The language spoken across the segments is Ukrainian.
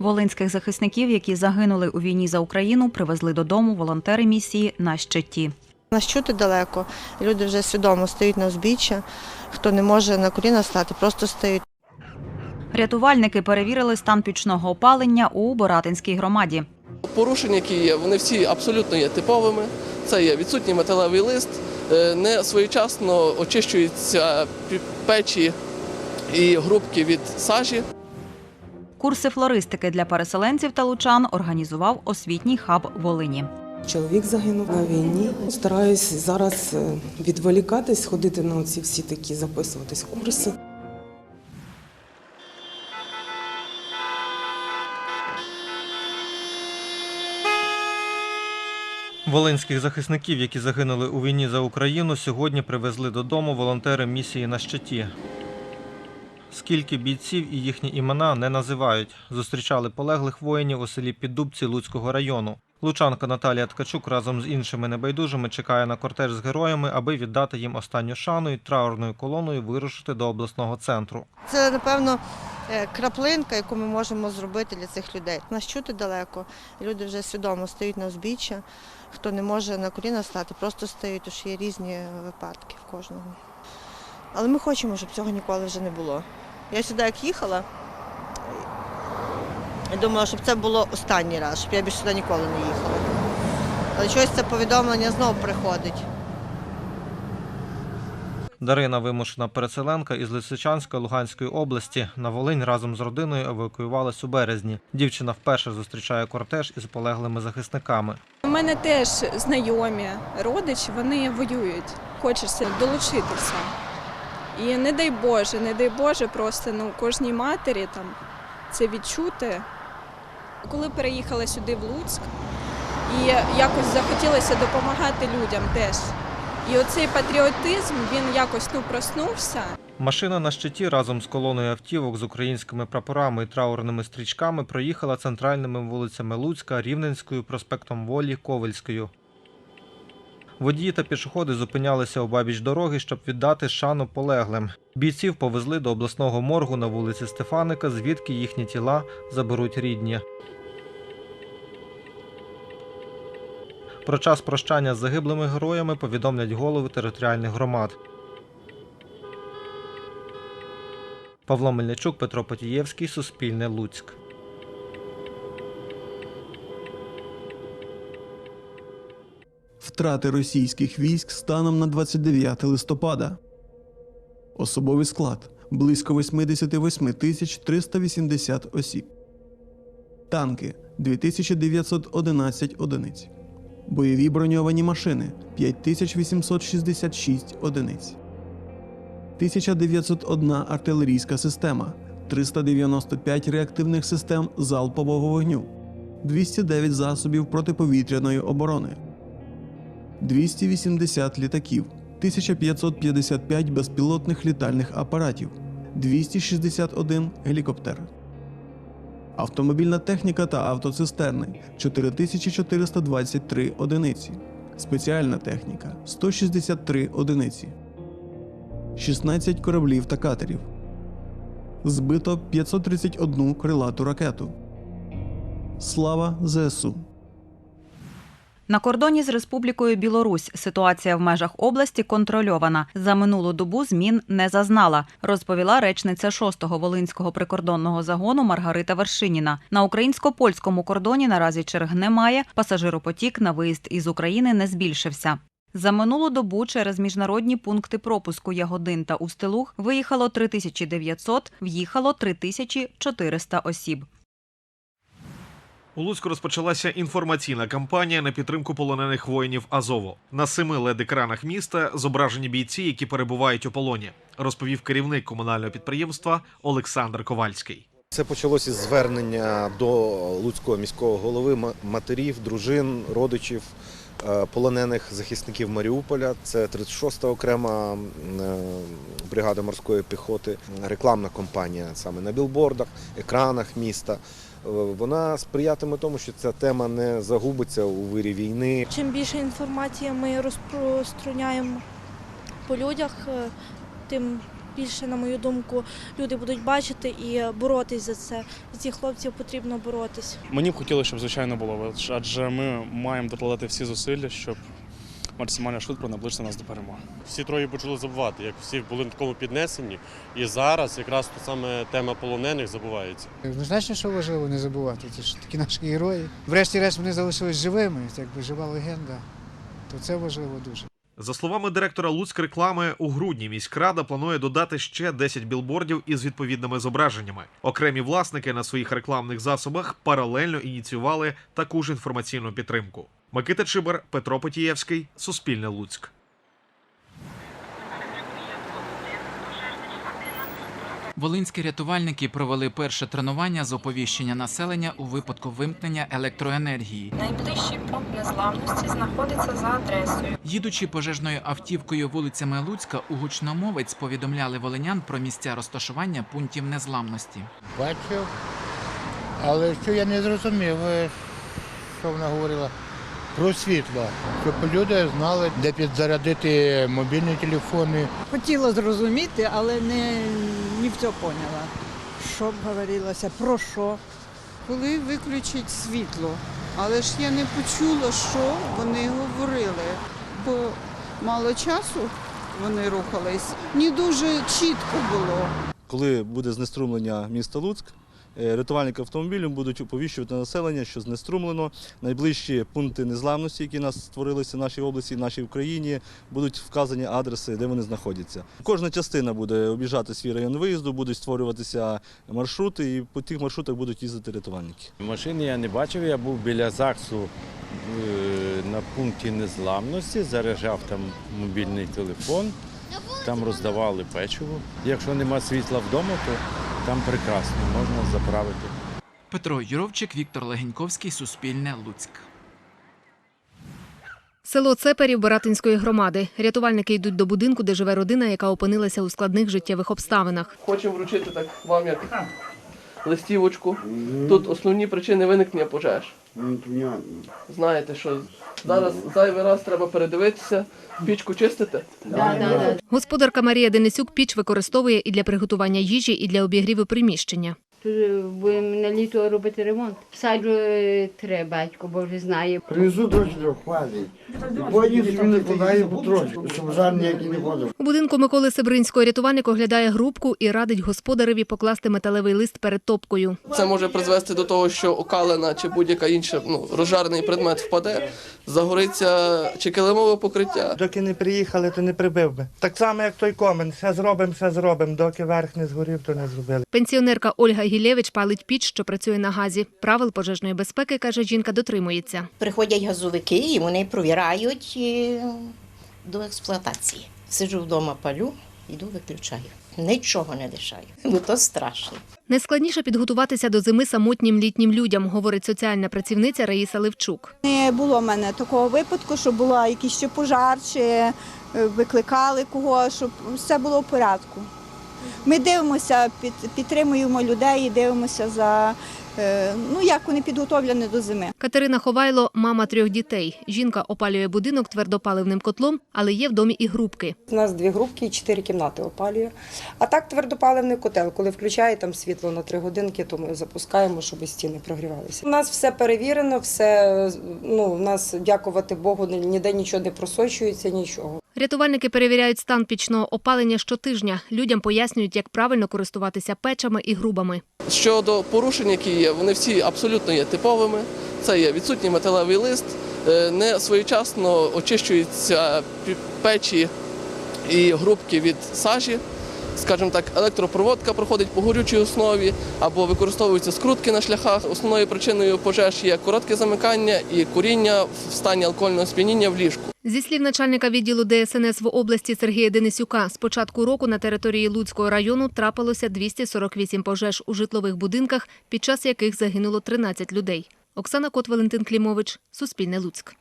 Волинських захисників, які загинули у війні за Україну, привезли додому волонтери місії на щиті. Нас чути далеко. Люди вже свідомо стають на узбіччя. Хто не може на коліна стати, просто стають. Рятувальники перевірили стан пічного опалення у Боратинській громаді. Порушення, які є, вони всі абсолютно є типовими. Це є відсутній металевий лист, е, не своєчасно очищуються печі і грубки від сажі. Курси флористики для переселенців та лучан організував освітній хаб Волині. Чоловік загинув на війні. Стараюсь зараз е, відволікатись, ходити на ці всі такі записуватись курси. Волинських захисників, які загинули у війні за Україну, сьогодні привезли додому волонтери місії на щиті. Скільки бійців і їхні імена не називають. Зустрічали полеглих воїнів у селі Піддубці Луцького району. Лучанка Наталія Ткачук разом з іншими небайдужими чекає на кортеж з героями, аби віддати їм останню шану і траурною колоною вирушити до обласного центру. Це, напевно, е, краплинка, яку ми можемо зробити для цих людей. Нас чути далеко. Люди вже свідомо стають на узбіччя. Хто не може на коліна стати, просто стають, тому що є різні випадки в кожного. Але ми хочемо, щоб цього ніколи вже не було. Я сюди як їхала, я думала, щоб це було останній раз, щоб я більше сюди ніколи не їхала. Але чогось це повідомлення знову приходить. Дарина вимушена переселенка із Лисичанська Луганської області на Волинь разом з родиною евакуювалась у березні. Дівчина вперше зустрічає кортеж із полеглими захисниками. У мене теж знайомі родичі, вони воюють. Хочеться долучитися. І не дай Боже, не дай Боже, просто ну кожній матері там це відчути. Коли переїхала сюди в Луцьк, і якось захотілося допомагати людям теж. І оцей патріотизм він якось ну проснувся. Машина на щиті разом з колоною автівок з українськими прапорами і траурними стрічками проїхала центральними вулицями Луцька, Рівненською, проспектом Волі, Ковельською. Водії та пішоходи зупинялися обабіч дороги, щоб віддати шану полеглим. Бійців повезли до обласного моргу на вулиці Стефаника, звідки їхні тіла заберуть рідні. Про час прощання з загиблими героями повідомлять голови територіальних громад. Павло Мельничук, Петро Потієвський, Суспільне Луцьк. Втрати російських військ станом на 29 листопада. Особовий склад близько 88 тисяч 380 осіб. Танки 2911 одиниць. Бойові броньовані машини 5866 одиниць. 1901 артилерійська система, 395 реактивних систем залпового вогню, 209 засобів протиповітряної оборони. 280 літаків, 1555 безпілотних літальних апаратів, 261 гелікоптер. Автомобільна техніка та автоцистерни 4423 одиниці. Спеціальна техніка 163 одиниці. 16 кораблів та катерів. Збито 531 крилату ракету. Слава ЗСУ! На кордоні з Республікою Білорусь ситуація в межах області контрольована. За минулу добу змін не зазнала, розповіла речниця 6-го волинського прикордонного загону Маргарита Вершиніна. На українсько-польському кордоні наразі черг немає. Пасажиропотік на виїзд із України не збільшився. За минулу добу через міжнародні пункти пропуску Ягодин та Устилуг виїхало 3900, в'їхало 3400 осіб. У Луцьку розпочалася інформаційна кампанія на підтримку полонених воїнів Азову. На семи лед-екранах міста зображені бійці, які перебувають у полоні, розповів керівник комунального підприємства Олександр Ковальський. Це почалося з звернення до Луцького міського голови ма- матерів, дружин, родичів е, полонених захисників Маріуполя. Це 36-та окрема е, бригада морської піхоти, рекламна кампанія саме на білбордах, екранах міста. Вона сприятиме тому, що ця тема не загубиться у вирі війни. Чим більше інформації ми розпространяємо по людях, е, тим більше, на мою думку, люди будуть бачити і боротись за це. За цих хлопців потрібно боротись. Мені б хотілося, щоб звичайно було, адже ми маємо докладати всі зусилля, щоб максимально швидко наближити нас до перемоги. Всі троє почали забувати, як всі були на такому піднесенні. І зараз якраз та саме тема полонених забувається. Однозначно, що важливо не забувати. Це ж такі наші герої. Врешті-решт вони залишились живими, це якби жива легенда. То це важливо дуже. За словами директора Луцьк реклами, у грудні міськрада планує додати ще 10 білбордів із відповідними зображеннями. Окремі власники на своїх рекламних засобах паралельно ініціювали таку ж інформаційну підтримку. Микита Чибер, Петро Потієвський, Суспільне Луцьк. Волинські рятувальники провели перше тренування з оповіщення населення у випадку вимкнення електроенергії. Найближчий пункт незламності знаходиться за адресою. Їдучи пожежною автівкою вулицями Луцька, у гучномовець повідомляли волинян про місця розташування пунктів незламності. Бачив, але що я не зрозумів, е, що вона говорила про світло, щоб люди знали, де підзарядити мобільні телефони. Хотіла зрозуміти, але не, не все поняла. Що б говорилося, про що. Коли виключить світло. Але ж я не почула, що вони говорили, бо мало часу вони рухались. Не дуже чітко було. Коли буде знеструмлення міста Луцьк, рятувальники автомобілів будуть оповіщувати населення, що знеструмлено. Найближчі пункти незламності, які у нас створилися в нашій області, в нашій Україні, будуть вказані адреси, де вони знаходяться. Кожна частина буде об'їжджати свій район виїзду, будуть створюватися маршрути, і по тих маршрутах будуть їздити рятувальники. Машини я не бачив, я був біля ЗАГСу е, на пункті незламності, заряджав там мобільний телефон, там роздавали печиво. Якщо нема світла вдома, то там прекрасно, можна заправити. Петро Юровчик, Віктор Легеньковський, Суспільне Луцьк. Село Цеперів Баратинської громади. Рятувальники йдуть до будинку, де живе родина, яка опинилася у складних життєвих обставинах. Хочемо вручити так вам як листівочку. Тут основні причини виникнення пожеж. Знаєте, що зараз зайвий раз треба передивитися, пічку чистити. Господарка Марія Денисюк піч використовує і для приготування їжі, і для обігріву приміщення. Тут будемо на літо робити ремонт. Саджу треба, батько Боже знає. Привезу трошки хватить. Потім собі накладаю потрошку, щоб жар ніякий не ходив. У будинку Миколи Себринського рятувальник оглядає грубку і радить господареві покласти металевий лист перед топкою. Це може призвести до того, що окалина чи будь-яка інша ну, розжарений предмет впаде, загориться чи килимове покриття. Доки не приїхали, то не прибив би. Так само, як той комен. Все зробимо, все зробимо. Доки верх не згорів, то не зробили. Пенсіонерка Ольга Гілєвич палить піч, що працює на газі. Правил пожежної безпеки, каже жінка, дотримується. Приходять газовики і вони провірають е, до експлуатації. Сиджу вдома, палю, йду виключаю. Нічого не лишаю, бо то страшно. Найскладніше підготуватися до зими самотнім літнім людям, говорить соціальна працівниця Раїса Левчук. Не було в мене такого випадку, що була якийсь ще пожар, чи е, викликали кого, щоб все було в порядку. Ми дивимося, під, підтримуємо людей і дивимося за е, ну як вони підготовлені до зими. Катерина Ховайло – мама трьох дітей. Жінка опалює будинок твердопаливним котлом, але є в домі і грубки. У нас дві групки і чотири кімнати опалює. А так твердопаливний котел. Коли включає там світло на три годинки, то ми запускаємо, щоб стіни прогрівалися. У нас все перевірено, все ну у нас, дякувати Богу, ніде нічого не просочується, нічого. Рятувальники перевіряють стан пічного опалення щотижня. Людям пояснюють, як правильно користуватися печами і грубами. Щодо порушень, які є, вони всі абсолютно є типовими. Це є відсутній металевий лист, е, не своєчасно очищуються печі і грубки від сажі. Скажімо так, електропроводка проходить по горючій основі або використовуються скрутки на шляхах. Основною причиною пожеж є коротке замикання і куріння в стані алкогольного сп'яніння в ліжку. Зі слів начальника відділу ДСНС в області Сергія Денисюка, з початку року на території Луцького району трапилося 248 пожеж у житлових будинках, під час яких загинуло 13 людей. Оксана Кот, Валентин Клімович, Суспільне Луцьк.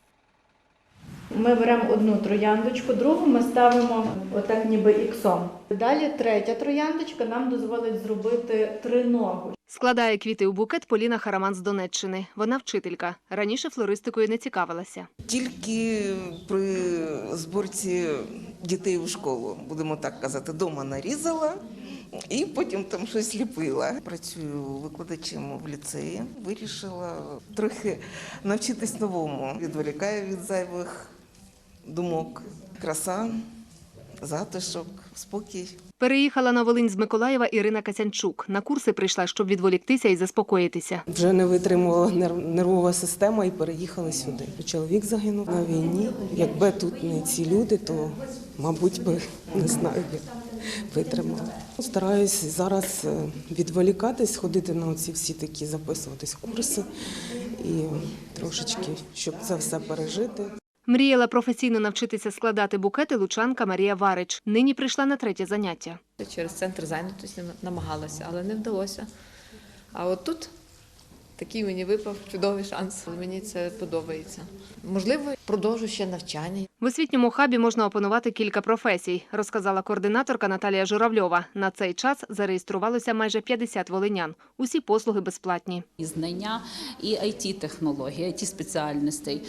Ми беремо одну трояндочку, другу ми ставимо отак ніби іксом. Далі третя трояндочка нам дозволить зробити триногу. Складає квіти у букет Поліна Хараман з Донеччини. Вона вчителька. Раніше флористикою не цікавилася. Тільки при зборці дітей у школу, будемо так казати, дома нарізала. І потім там щось ліпила. Працюю викладачем в ліцеї. Вирішила трохи навчитись новому. Відволікаю від зайвих думок. Краса, затишок, спокій. Переїхала на Волинь з Миколаєва Ірина Касянчук. На курси прийшла, щоб відволіктися і заспокоїтися. Вже не витримувала нервова система і переїхали сюди. Чоловік загинув на війні. Якби тут не ці люди, то мабуть би не знаю, як витримала. Стараюсь зараз е, відволікатись, ходити на ці всі такі записуватись курси і трошечки, щоб це все пережити. Мріяла професійно навчитися складати букети лучанка Марія Варич. Нині прийшла на третє заняття. Через центр зайнятості намагалася, але не вдалося. А от тут такий мені випав чудовий шанс. Мені це подобається. Можливо, продовжу ще навчання. В освітньому хабі можна опанувати кілька професій, розказала координаторка Наталія Журавльова. На цей час зареєструвалося майже 50 волинян. Усі послуги безплатні. і знання і it технологій it спеціальностей,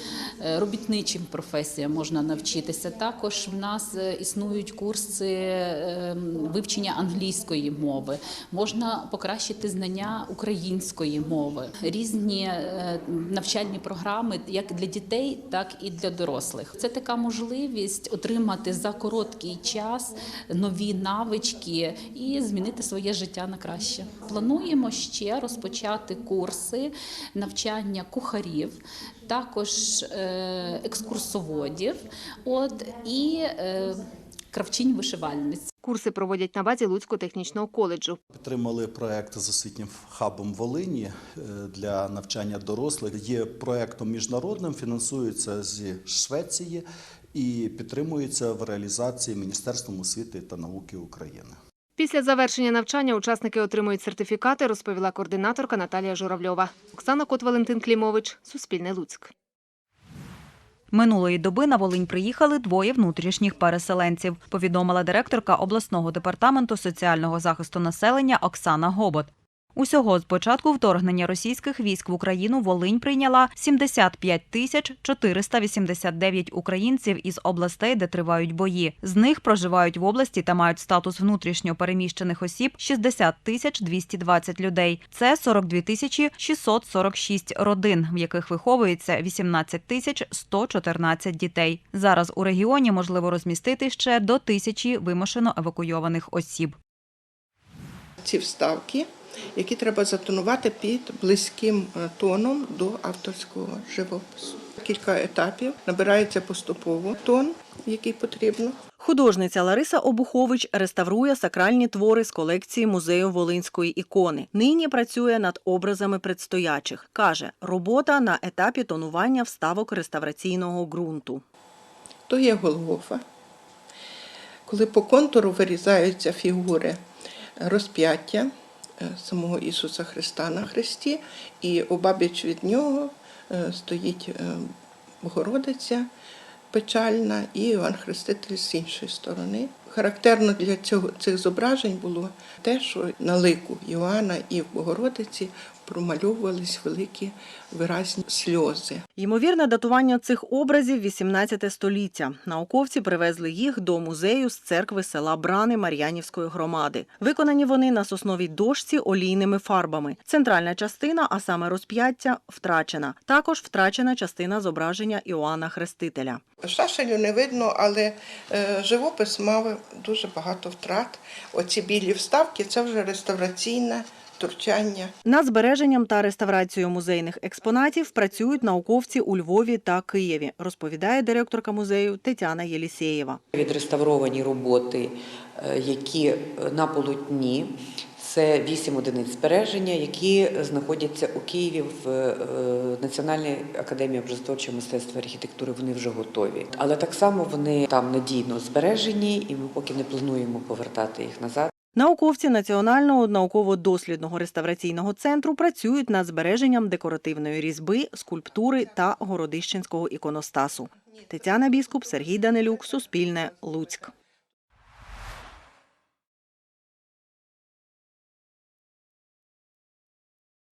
Е, робітничим професіям можна навчитися. Також в нас е, існують курси е, вивчення англійської мови, можна покращити знання української мови, різні навчальні програми як для дітей, так і для дорослих. Це така можливість отримати за короткий час нові навички і змінити своє життя на краще. Плануємо ще розпочати курси навчання кухарів, також е, екскурсоводів, от і е, кравчинь вишивальниць. Курси проводять на базі Луцького технічного коледжу. Підтримали проект з освітнім хабом Волині е, для навчання дорослих. Є проектом міжнародним, фінансується зі Швеції і підтримується в реалізації Міністерством освіти та науки України. Після завершення навчання учасники отримують сертифікати, розповіла координаторка Наталія Журавльова. Оксана Кот, Валентин Клімович, Суспільне Луцьк. Минулої доби на Волинь приїхали двоє внутрішніх переселенців, повідомила директорка обласного департаменту соціального захисту населення Оксана Гобот. Усього з початку вторгнення російських військ в Україну Волинь прийняла 75 тисяч 489 українців із областей, де тривають бої. З них проживають в області та мають статус внутрішньо переміщених осіб 60 тисяч 220 людей. Це 42 тисячі 646 родин, в яких виховується 18 тисяч 114 дітей. Зараз у регіоні можливо розмістити ще до тисячі вимушено евакуйованих осіб. ці вставки, які треба затонувати під близьким е, тоном до авторського живопису. Кілька етапів набирається поступово тон, який потрібно. Художниця Лариса Обухович реставрує сакральні твори з колекції музею Волинської ікони. Нині працює над образами предстоячих. Каже, робота на етапі тонування вставок реставраційного ґрунту. То є Голгофа. Коли по контуру вирізаються фігури розп'яття самого Ісуса Христа на Христі, і обабіч від нього е, стоїть е, Богородиця печальна і Іван Хреститель з іншої сторони. Характерно для цього цих зображень було те, що на лику Іоанна і в Богородиці промальовувались великі виразні сльози. Ймовірне датування цих образів 18 століття. Науковці привезли їх до музею з церкви села Брани Мар'янівської громади. Виконані вони на сосновій дошці олійними фарбами. Центральна частина, а саме розп'яття, втрачена. Також втрачена частина зображення Іоанна Хрестителя. Шашелю не видно, але е, живопис мав дуже багато втрат. Оці білі вставки це вже реставраційне втручання. Над збереженням та реставрацією музейних експонатів працюють науковці у Львові та Києві, розповідає директорка музею Тетяна Єлісєєва. Відреставровані роботи, е, які на полотні. Це вісім одиниць збереження, які знаходяться у Києві в е, Національній академії образотворчого мистецтва і архітектури. Вони вже готові, але так само вони там надійно збережені, і ми поки не плануємо повертати їх назад. Науковці Національного науково-дослідного реставраційного центру працюють над збереженням декоративної різьби, скульптури та городищенського іконостасу. Тетяна Біскуп, Сергій Данилюк, Суспільне, Луцьк.